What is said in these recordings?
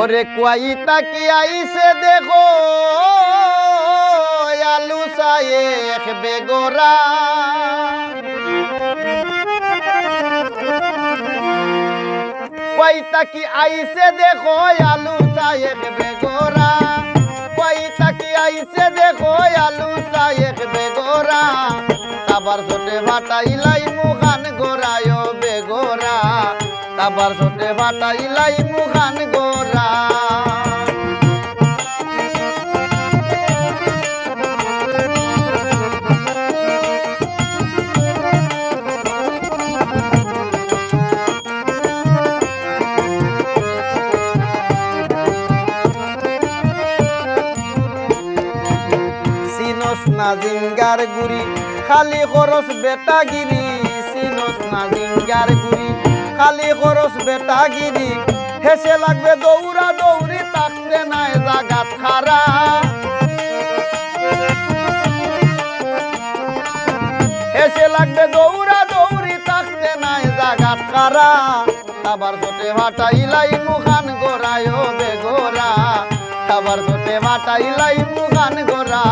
ওরে কুয়াইতা কি আইসে দেখো, আলু সায়েক বেগোরা। কুয়াইতা কি আইসে দেখো, আলু সায়েক বেগোরা। কুয়াইতা কি আইসে দেখো, আলু সায়েক বেগোরা। তাবার ছোটে ভাটাইলাই তাবার ছোটে ভাটাইলাই মুখান গোরা। সিনস জিঙ্গার গুড়ি, খালি খরচ বেটাগিরি। সিনস না জিঙ্গার গুড়ি খালি খরচ বেটাগিরি। হেসে লাগবে দৌড়া দৌড়ি, তাকতে নাই জাগাত খারা। হেসে লাগবে দৌড়া দৌড়ি, তাকতে নাই জাগাত খারা। আবার ছোটে ভাটাইলাই মুখান গোরায় বেগোরা খাবার ছোটে ভাটাইলাই মুখান গোরা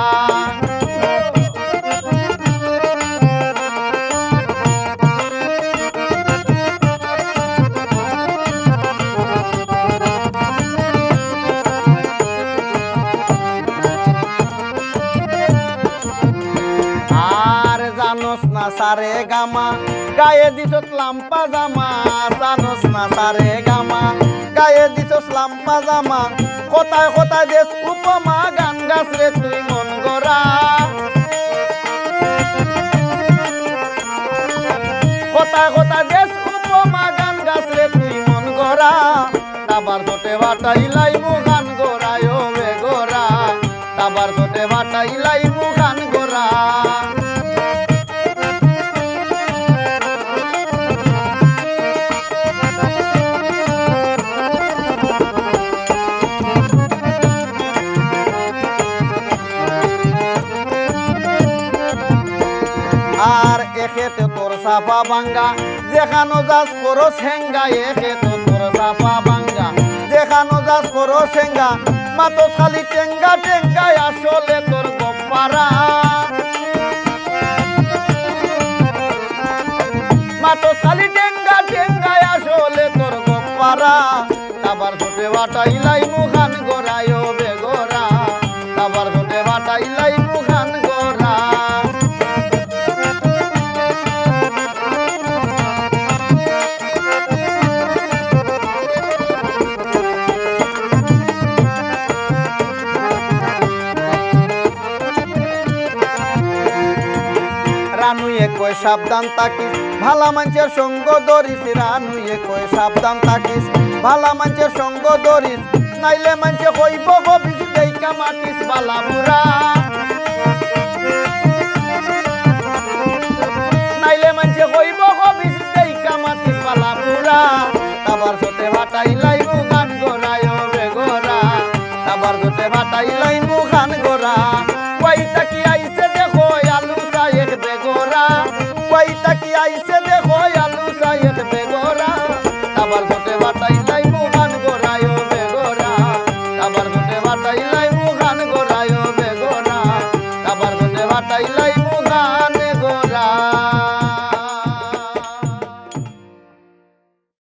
জানোস না সারে গামা। গায়ে দিছত লাম্পা জামা, জানোস না সারে গামা। গায়ে দিছত লাম্পা জামা, কোথায় কোথায় দেশ উপমা গান গাছ রে তুই মন গড়া। কোথায় কোথায় দেশ উপমা গান গাছ রে তুই মন গড়া। ছোটে ভাটাইলাই মু এখেতে তোর সাফা বাঙ্গা। যেখানো যাস খরচ হেঙ্গা এখেতে তোর সাফা বাঙ্গা। যেখানো যাস খরচ হেঙ্গা মাতো খালি টেঙ্গা, টেঙ্গায় আসলে তোর গপ্পারা মাতো খালি টেঙ্গা, টেঙ্গায় আসলে তোর গপ্পারা আবার ছোটে বাটাইলাই মুখান রানুয়ে কয়, সাবধান তাকিস ভালা মানুষের সঙ্গ ধরিস, রানুয়ে কয়, সাবধান তাকিস ভালা মানুষের সঙ্গ ধরিস, নাইলে মানুষে হইব হবিস দেইকা মাটিস বালা বুড়া। নাইলে মানুষে হইব হবিস দেইকা মাটিস বালা বুড়া। তাবার সাথে ভাটাইলাই আবার কোটে বাটাই লাই মোহান গোড়ায় বে গোরা আবার কোটে বাটাই লাই মোহান গোড়ায় বে গোরা আবার কোটে বাটাই